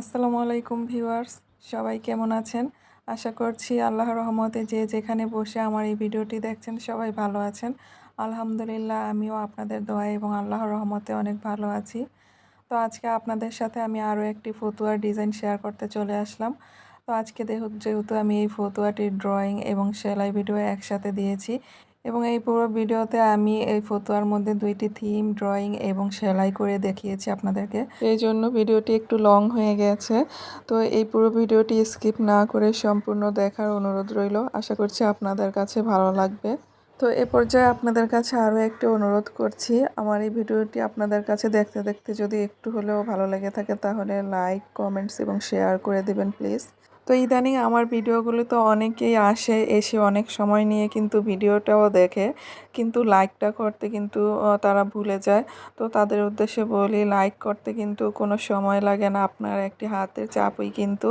আসসালামু আলাইকুম ভিউয়ার্স, সবাই কেমন আছেন? আশা করছি আল্লাহর রহমতে যে যেখানে বসে আমার এই ভিডিওটি দেখছেন সবাই ভালো আছেন। আলহামদুলিল্লাহ, আমিও আপনাদের দোয়া এবং আল্লাহর রহমতে অনেক ভালো আছি। তো আজকে আপনাদের সাথে আমি আরও একটি ফতুয়ার ডিজাইন শেয়ার করতে চলে আসলাম। তো আজকে যেহেতু আমি এই ফতুয়াটির ড্রয়িং এবং সেলাই ভিডিও একসাথে দিয়েছি এবং এই পুরো ভিডিওতে আমি এই ফতুয়ার মধ্যে দুইটি থিম ড্রয়িং এবং সেলাই করে দেখিয়েছি আপনাদেরকে। এই জন্য ভিডিওটি একটু লং হয়ে গেছে। তো এই পুরো ভিডিওটি স্কিপ না করে সম্পূর্ণ দেখার অনুরোধ রইল। আশা করছি আপনাদের কাছে ভালো লাগবে। তো এ পর্যায়ে আপনাদের কাছে আরও একটি অনুরোধ করছি। আমার এই ভিডিওটি আপনাদের কাছে দেখতে দেখতে যদি একটু হলেও ভালো লেগে থাকে, তাহলে লাইক কমেন্টস এবং শেয়ার করে দেবেন প্লিজ তো ইদানিং আমার ভিডিওগুলো তো অনেকেই আসে, এসে অনেক সময় নিয়ে কিন্তু ভিডিওটাও দেখে। কিন্তু লাইকটা করতে কিন্তু তারা ভুলে যায়। তো তাদের উদ্দেশ্যে বলি লাইক করতে কিন্তু কোনো সময় লাগে না। আপনার একটি হাতের চাপই কিন্তু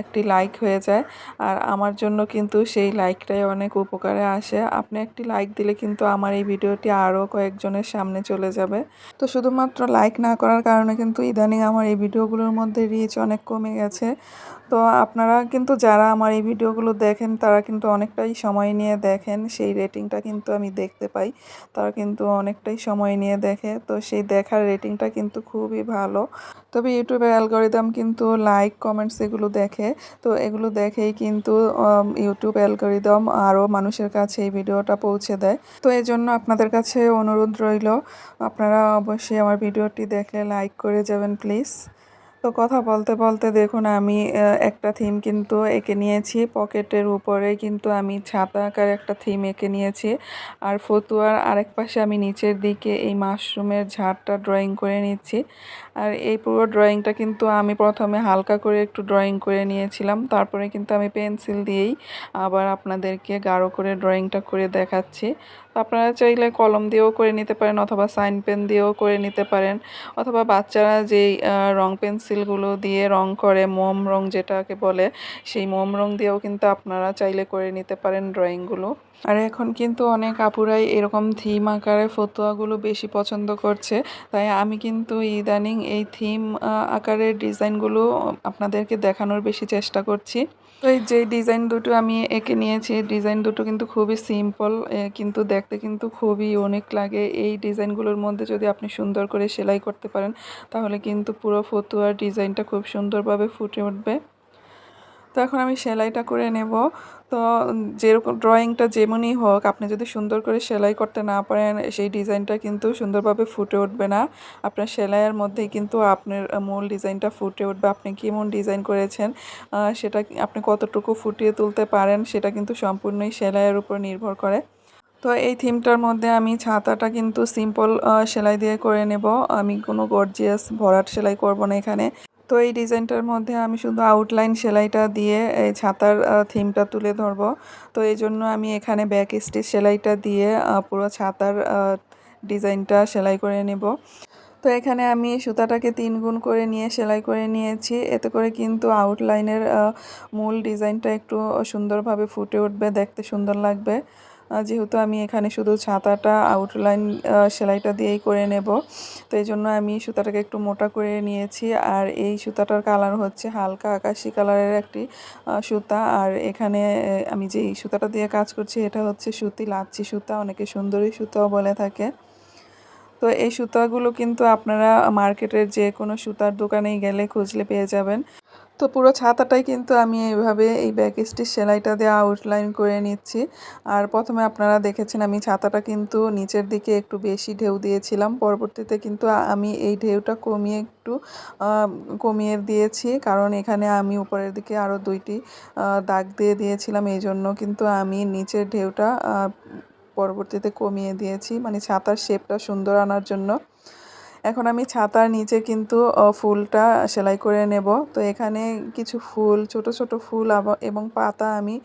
একটি লাইক হয়ে যায়। আর আমার জন্য কিন্তু সেই লাইকটাই অনেক উপকারে আসে। আপনি একটি লাইক দিলে কিন্তু আমার এই ভিডিওটি আরও কয়েকজনের সামনে চলে যাবে। তো শুধুমাত্র লাইক না করার কারণে কিন্তু ইদানিং আমার এই ভিডিওগুলোর মধ্যে রিচ অনেক কমে গেছে। তো আপনারা কিন্তু যারা আমার এই ভিডিওগুলো দেখেন, তারা কিন্তু অনেকটাই সময় নিয়ে দেখেন। সেই রেটিংটা কিন্তু আমি দেখতে পাই। তারা কিন্তু অনেকটাই সময় নিয়ে দেখে। তো সেই দেখার রেটিংটা কিন্তু খুবই ভালো। তবে ইউটিউবের অ্যালগোরিদম কিন্তু লাইক, কমেন্টস এগুলো দেখে। তো এগুলো দেখেই কিন্তু ইউটিউব অ্যালগোরিদম আরও মানুষের কাছে এই ভিডিওটা পৌঁছে দেয়। তো এই জন্য আপনাদের কাছে অনুরোধ রইল, আপনারা অবশ্যই আমার ভিডিওটি দেখলে লাইক করে যাবেন, প্লিজ। তো কথা বলতে বলতে দেখুন, আমি একটা থিম কিন্তু এঁকে নিয়েছি। পকেটের উপরে কিন্তু আমি ছাতা আকার একটা থিম এঁকে নিয়েছি। আর ফতুয়ার আরেক পাশে আমি নিচের দিকে এই মাশরুমের ঝাড়টা ড্রয়িং করে নিচ্ছি। আর এই পুরো ড্রয়িংটা কিন্তু আমি প্রথমে হালকা করে একটু ড্রয়িং করে নিয়েছিলাম। তারপরে কিন্তু আমি পেন্সিল দিয়েই আবার আপনাদেরকে গাঢ় করে ড্রয়িংটা করে দেখাচ্ছি। আপনারা চাইলে কলম দিয়েও করে নিতে পারেন অথবা সাইন পেন দিয়েও করে নিতে পারেন। অথবা বাচ্চারা যেই রং পেন্সিলগুলো দিয়ে রং করে, মোম রং যেটাকে বলে, সেই মোম রং দিয়েও কিন্তু আপনারা চাইলে করে নিতে পারেন ড্রয়িংগুলো। আর এখন কিন্তু অনেক আপুরাই এরকম থিম আকারে ফতোয়াগুলো বেশি পছন্দ করছে। তাই আমি কিন্তু ইদানিং এই থিম আকারের ডিজাইনগুলো আপনাদেরকে দেখানোর বেশি চেষ্টা করছি। তো এই যে ডিজাইন দুটো আমি এঁকে নিয়েছি ডিজাইন দুটো কিন্তু খুবই সিম্পল কিন্তু দেখতে কিন্তু খুবই অনেক লাগে। এই ডিজাইনগুলোর মধ্যে যদি আপনি সুন্দর করে সেলাই করতে পারেন, তাহলে কিন্তু পুরো ফতুয়ার ডিজাইনটা খুব সুন্দরভাবে ফুটে উঠবে। তো এখন আমি সেলাইটা করে নেব। তো যেরকম ড্রয়িংটা যেমনই হোক, আপনি যদি সুন্দর করে সেলাই করতে না পারেন, সেই ডিজাইনটা কিন্তু সুন্দরভাবে ফুটে উঠবে না। আপনার সেলাইয়ের মধ্যেই কিন্তু আপনার মূল ডিজাইনটা ফুটে উঠবে। আপনি কেমন ডিজাইন করেছেন সেটা আপনি কতটুকু ফুটিয়ে তুলতে পারেন, সেটা কিন্তু সম্পূর্ণই সেলাইয়ের উপর নির্ভর করে। তো এই থিমটার মধ্যে আমি ছাতাটা কিন্তু সিম্পল সেলাই দিয়ে করে নেব। আমি কোনো গর্জিয়াস ভরাট সেলাই করব না এখানে। তো এই ডিজাইনটার মধ্যে আমি শুধু আউটলাইন সেলাইটা দিয়ে এই ছাতার থিমটা তুলে ধরবো। তো এই জন্য আমি এখানে ব্যাক স্টিচ সেলাইটা দিয়ে পুরো ছাতার ডিজাইনটা সেলাই করে নেব। তো এখানে আমি সুতাটাকে তিন গুণ করে নিয়ে সেলাই করে নিয়েছি। এতে করে কিন্তু আউটলাইনের মূল ডিজাইনটা একটু সুন্দরভাবে ফুটে উঠবে, দেখতে সুন্দর লাগবে। যেহেতু আমি এখানে শুধু ছাতাটা আউটলাইন সেলাইটা দিয়েই করে নেব। তো এই জন্য আমি সুতাটাকে একটু মোটা করে নিয়েছি। আর এই সুতাটার কালার হচ্ছে হালকা আকাশি কালারের একটি সুতা। আর এখানে আমি যে সুতাটা দিয়ে কাজ করছি, এটা হচ্ছে সুতি লাচ্ছি সুতা। অনেকে সুন্দরী সুতাও বলে থাকে। তো এই সুতাগুলো কিন্তু আপনারা মার্কেটের যে কোনো সুতার দোকানেই গেলে খুঁজলে পেয়ে যাবেন। তো পুরো ছাতাটাই কিন্তু আমি এইভাবে এই ব্যাক স্টিচ সেলাইটা দিয়ে আউটলাইন করে নিচ্ছি। আর প্রথমে আপনারা দেখেছেন আমি ছাতাটা কিন্তু নিচের দিকে একটু বেশি ঢেউ দিয়েছিলাম। পরবর্তীতে কিন্তু আমি এই ঢেউটা কমিয়ে একটু কমিয়ে দিয়েছি। কারণ এখানে আমি উপরের দিকে আরও দুইটি দাগ দিয়ে দিয়েছিলাম। এই জন্য কিন্তু আমি নিচের ঢেউটা পরবর্তীতে কমিয়ে দিয়েছি। মানে ছাতার শেপটা সুন্দর আনার জন্য। এখন আমি ছাতার নিচে কিন্তু ফুলটা সেলাই করে নেব। তো এখানে কিছু ফুল, ছোট ছোট ফুল এবং পাতা আমি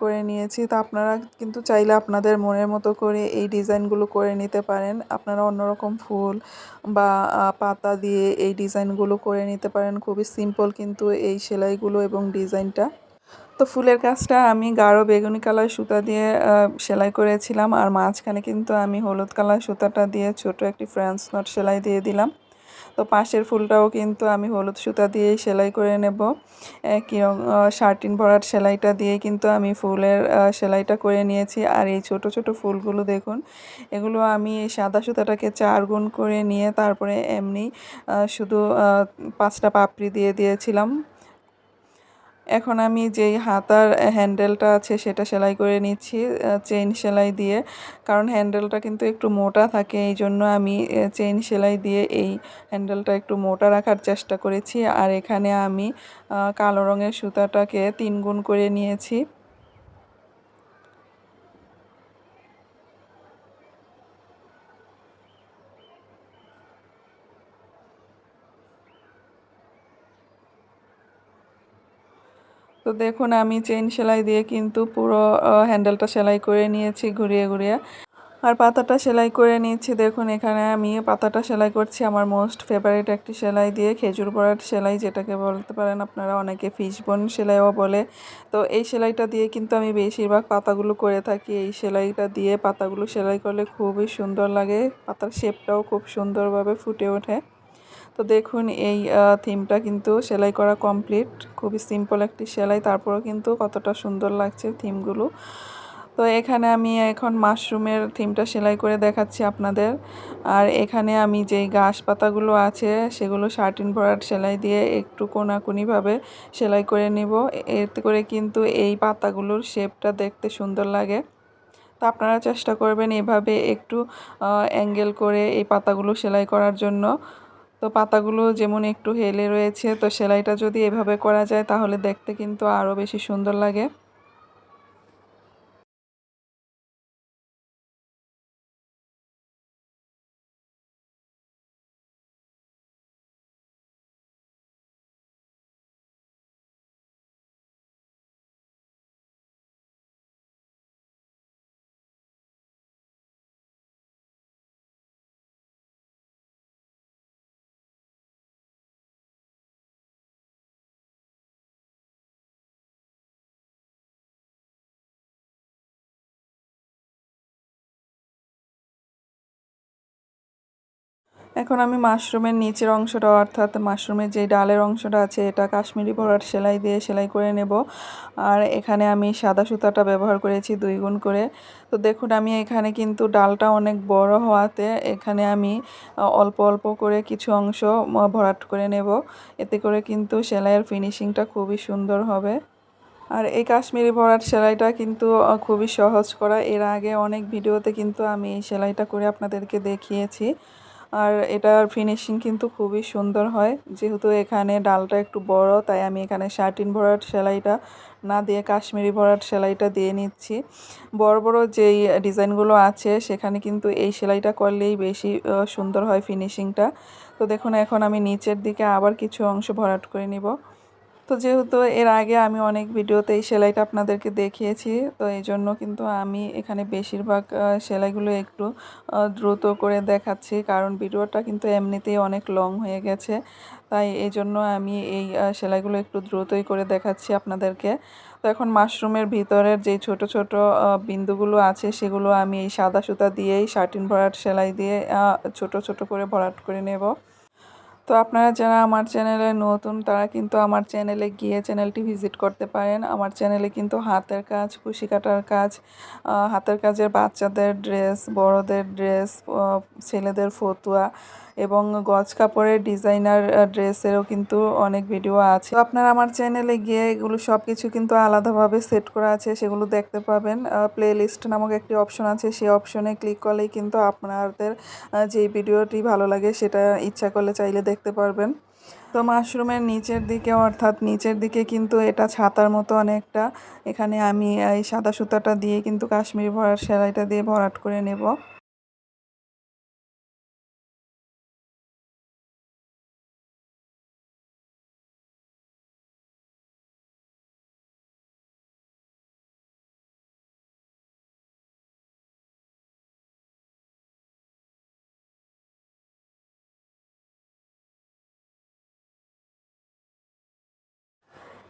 করে নিয়েছি। তো আপনারা কিন্তু চাইলে আপনাদের মনের মতো করে এই ডিজাইনগুলো করে নিতে পারেন। আপনারা অন্যরকম ফুল বা পাতা দিয়ে এই ডিজাইনগুলো করে নিতে পারেন। খুবই সিম্পল কিন্তু এই সেলাইগুলো এবং ডিজাইনটা। তো ফুলের কাজটা আমি গাঢ় বেগুনি কালার সুতা দিয়ে সেলাই করেছিলাম। আর মাঝখানে কিন্তু আমি হলুদ কালার সুতাটা দিয়ে ছোট একটি ফ্রেন্স নট সেলাই দিয়ে দিলাম। তো পাশের ফুলটাও কিন্তু আমি হলুদ সুতা দিয়েই সেলাই করে নেব। শার্টিন ভরাট সেলাইটা দিয়ে কিন্তু আমি ফুলের সেলাইটা করে নিয়েছি। আর এই ছোট ছোট ফুলগুলো দেখুন, এগুলো আমি সাদা সুতাটাকে চার গুণ করে নিয়ে তারপরে এমনি শুধু পাঁচটা পাপড়ি দিয়ে দিয়েছিলাম। এখন আমি যেই হাতার হ্যান্ডেলটা আছে সেটা সেলাই করে নিচ্ছি চেইন সেলাই দিয়ে। কারণ হ্যান্ডেলটা কিন্তু একটু মোটা থাকে, এই জন্য আমি চেইন সেলাই দিয়ে এই হ্যান্ডেলটা একটু মোটা রাখার চেষ্টা করেছি। আর এখানে আমি কালো রঙের সুতাটাকে তিন গুণ করে নিয়েছি। তো দেখুন, আমি চেন সেলাই দিয়ে কিন্তু পুরো হ্যান্ডেলটা সেলাই করে নিয়েছি ঘুরিয়ে ঘুরিয়ে। আর পাতাটা সেলাই করে নিয়েছি। দেখুন, এখানে আমি পাতাটা সেলাই করছি। আমার মোস্ট ফেভারিট একটি সেলাই দিয়ে খেজুর পড়ার সেলাই, যেটাকে বলতে পারেন আপনারা অনেকে ফিশবন সেলাইও বলে। তো এই সেলাইটা দিয়ে কিন্তু আমি বেশিরভাগ পাতাগুলো করে থাকি। এই সেলাইটা দিয়ে পাতাগুলো সেলাই করলে খুবই সুন্দর লাগে। পাতার শেপটাও খুব সুন্দরভাবে ফুটে ওঠে। তো দেখুন, এই থিমটা কিন্তু সেলাই করা কমপ্লিট খুবই সিম্পল একটি সেলাই, তারপরেও কিন্তু কতটা সুন্দর লাগছে থিমগুলো তো এখানে আমি এখন মাশরুমের থিমটা সেলাই করে দেখাচ্ছি আপনাদের। আর এখানে আমি যেই ঘাস পাতাগুলো আছে, সেগুলো শার্টিন ভরাট সেলাই দিয়ে একটু কোনাকুনিভাবে সেলাই করে নিব। এতে করে কিন্তু এই পাতাগুলোর শেপটা দেখতে সুন্দর লাগে। তো আপনারা চেষ্টা করবেন এভাবে একটু অ্যাঙ্গেল করে এই পাতাগুলো সেলাই করার জন্য। তো পাতাগুলো যেমন একটু হেলে রয়েছে, তো সেলাইটা যদি এভাবে করা যায় তাহলে দেখতে কিন্তু আরও বেশি সুন্দর লাগে। এখন আমি মাশরুমের নিচের অংশটা, অর্থাৎ মাশরুমের যে ডালের অংশটা আছে, এটা কাশ্মীরি ভরাট সেলাই দিয়ে সেলাই করে নেব। আর এখানে আমি সাদা সুতাটা ব্যবহার করেছি দুই গুণ করে। তো দেখুন, আমি এখানে কিন্তু ডালটা অনেক বড় হওয়াতে এখানে আমি অল্প অল্প করে কিছু অংশ ভরাট করে নেব। এতে করে কিন্তু সেলাইয়ের ফিনিশিংটা খুবই সুন্দর হবে। আর এই কাশ্মীরি ভরাট সেলাইটা কিন্তু খুবই সহজ করা। এর আগে অনেক ভিডিওতে কিন্তু আমি এই সেলাইটা করে আপনাদেরকে দেখিয়েছি। আর এটার ফিনিশিং কিন্তু খুবই সুন্দর হয়। যেহেতু এখানে ডালটা একটু বড়, তাই আমি এখানে শার্টিন ভরাট সেলাইটা না দিয়ে কাশ্মীরি ভরাট সেলাইটা দিয়ে নিচ্ছি। বড় বড় যেই ডিজাইনগুলো আছে, সেখানে কিন্তু এই সেলাইটা করলেই বেশি সুন্দর হয় ফিনিশিংটা তো দেখুন, এখন আমি নিচের দিকে আবার কিছু অংশ ভরাট করে নিব। তো যেহেতু এর আগে আমি অনেক ভিডিওতে এই সেলাইটা আপনাদেরকে দেখিয়েছি, তো এই জন্য কিন্তু আমি এখানে বেশিরভাগ সেলাইগুলো একটু দ্রুত করে দেখাচ্ছি। কারণ ভিডিওটা কিন্তু এমনিতেই অনেক লং হয়ে গেছে, তাই এই জন্য আমি এই সেলাইগুলো একটু দ্রুতই করে দেখাচ্ছি আপনাদেরকে। তো এখন মাশরুমের ভিতরের যে ছোট ছোট বিন্দুগুলো আছে, সেগুলো আমি এই সাদা সুতা দিয়েই, শার্টিন ভরাট সেলাই দিয়ে ছোট ছোট করে ভরাট করে নেব। তো আপনারা যারা আমার চ্যানেলে নতুন, তারা কিন্তু আমার চ্যানেলে গিয়ে চ্যানেলটি ভিজিট করতে পারেন। আমার চ্যানেলে কিন্তু হাতের কাজ কুশি কাটার কাজ হাতের কাজের বাচ্চাদের ড্রেস, বড়দের ড্রেস ছেলেদের ফতুয়া এবং গজ কাপড়ের ডিজাইনার ড্রেসেরও কিন্তু অনেক ভিডিও আছে। আপনারা আমার চ্যানেলে গিয়ে এগুলো সব কিছু কিন্তু আলাদাভাবে সেট করা আছে, সেগুলো দেখতে পাবেন। প্লে লিস্ট নামক একটি অপশন আছে, সেই অপশনে ক্লিক করলেই কিন্তু আপনাদের যেই ভিডিওটি ভালো লাগে সেটা ইচ্ছা করলে চাইলে দেখতে পারবেন। তো মাশরুমের নিচের দিকে অর্থাৎ নিচের দিকে কিন্তু এটা ছাতার মতো অনেকটা। এখানে আমি এই সাদা সুতাটা দিয়ে কিন্তু কাশ্মীর ভরার সেলাইটা দিয়ে ভরাট করে নেব।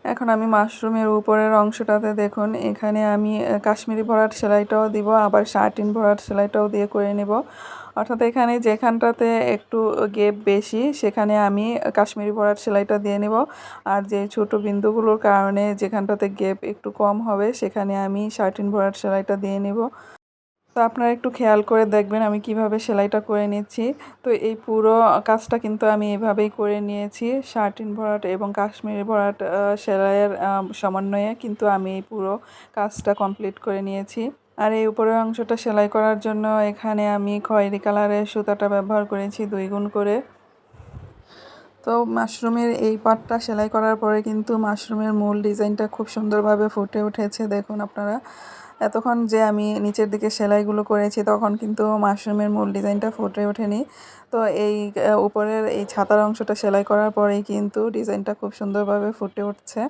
এখন আমি মাশরুমের উপরের অংশটাতে দেখুন, এখানে আমি কাশ্মীরি ভরাট সেলাইটাও দিব, আবার শার্টিন ভরাট সেলাইটাও দিয়ে করে নেব। অর্থাৎ এখানে যেখানটাতে একটু গেপ বেশি, সেখানে আমি কাশ্মীরি ভরাট সেলাইটা দিয়ে নেব। আর যে ছোট বিন্দুগুলোর কারণে যেখানটাতে গেপ একটু কম হবে, সেখানে আমি শার্টিন ভরাট সেলাইটা দিয়ে নেব। আপনারা একটু খেয়াল করে দেখবেন আমি কীভাবে সেলাইটা করে নিচ্ছি। তো এই পুরো কাজটা কিন্তু আমি এভাবেই করে নিয়েছি। শার্টিন ভরাট এবং কাশ্মীরি ভরাট সেলাইয়ের সমন্বয়ে কিন্তু আমি এই পুরো কাজটা কমপ্লিট করে নিয়েছি। আর এই উপরের অংশটা সেলাই করার জন্য এখানে আমি খয়েরি কালারের সুতাটা ব্যবহার করেছি দুই গুণ করে। তো মাশরুমের এই পাটটা সেলাই করার পরে কিন্তু মাশরুমের মূল ডিজাইনটা খুব সুন্দরভাবে ফুটে উঠেছে, দেখুন আপনারা। এতক্ষণ যে আমি নিচের দিকে সেলাইগুলো করেছি, তখন কিন্তু মাশরুমের মূল ডিজাইনটা ফুটে ওঠেনি। তো এই উপরের এই ছাতার অংশটা সেলাই করার পরেই কিন্তু ডিজাইনটা খুব সুন্দরভাবে ফুটে উঠছে।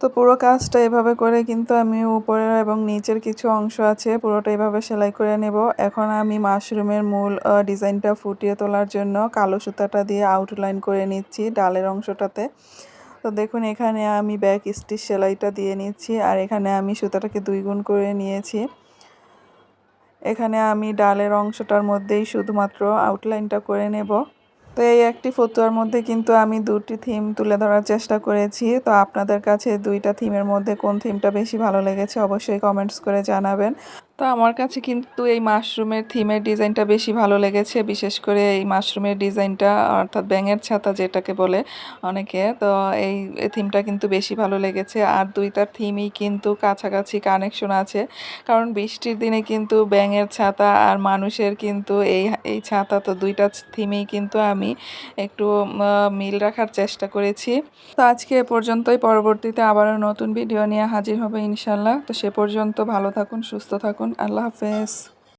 তো পুরো কাজটা এভাবে করে কিন্তু আমি উপরের এবং নিচের কিছু অংশ আছে, পুরোটা এভাবে সেলাই করে নেব। এখন আমি মাশরুমের মূল ডিজাইনটা ফুটিয়ে তোলার জন্য কালো সুতাটা দিয়ে আউটলাইন করে নিচ্ছি ডালের অংশটাতে। তো দেখুন, এখানে আমি ব্যাক স্টিচ সেলাইটা দিয়ে নিচ্ছি আর এখানে আমি সুতাটাকে দুই গুণ করে নিয়েছি। এখানে আমি ডালের অংশটার মধ্যেই শুধুমাত্র আউটলাইনটা করে নেব। তো এই একটি ফতুয়ার মধ্যে কিন্তু আমি দুটি থিম তুলে ধরার চেষ্টা করেছি। তো আপনাদের কাছে দুইটা থিমের মধ্যে কোন থিমটা বেশি ভালো লেগেছে অবশ্যই কমেন্টস করে জানাবেন। তো আমার কাছে কিন্তু এই মাশরুমের থিমের ডিজাইনটা বেশি ভালো লেগেছে, বিশেষ করে এই মাশরুমের ডিজাইনটা অর্থাৎ ব্যাঙের ছাতা যেটাকে বলে অনেকে। তো এই থিমটা কিন্তু বেশি ভালো লেগেছে। আর দুইটার থিমই কিন্তু কাছাকাছি কানেকশন আছে। কারণ বৃষ্টির দিনে কিন্তু ব্যাঙের ছাতা আর মানুষের কিন্তু এই এই ছাতা, তো দুইটা থিমেই কিন্তু আমি একটু মিল রাখার চেষ্টা করেছি। তো আজকে এ পর্যন্তই। পরবর্তীতে আবারও নতুন ভিডিও নিয়ে হাজির হবে ইনশাল্লাহ তো সে পর্যন্ত ভালো থাকুন, সুস্থ থাকুন আল্লাহ হাফেজ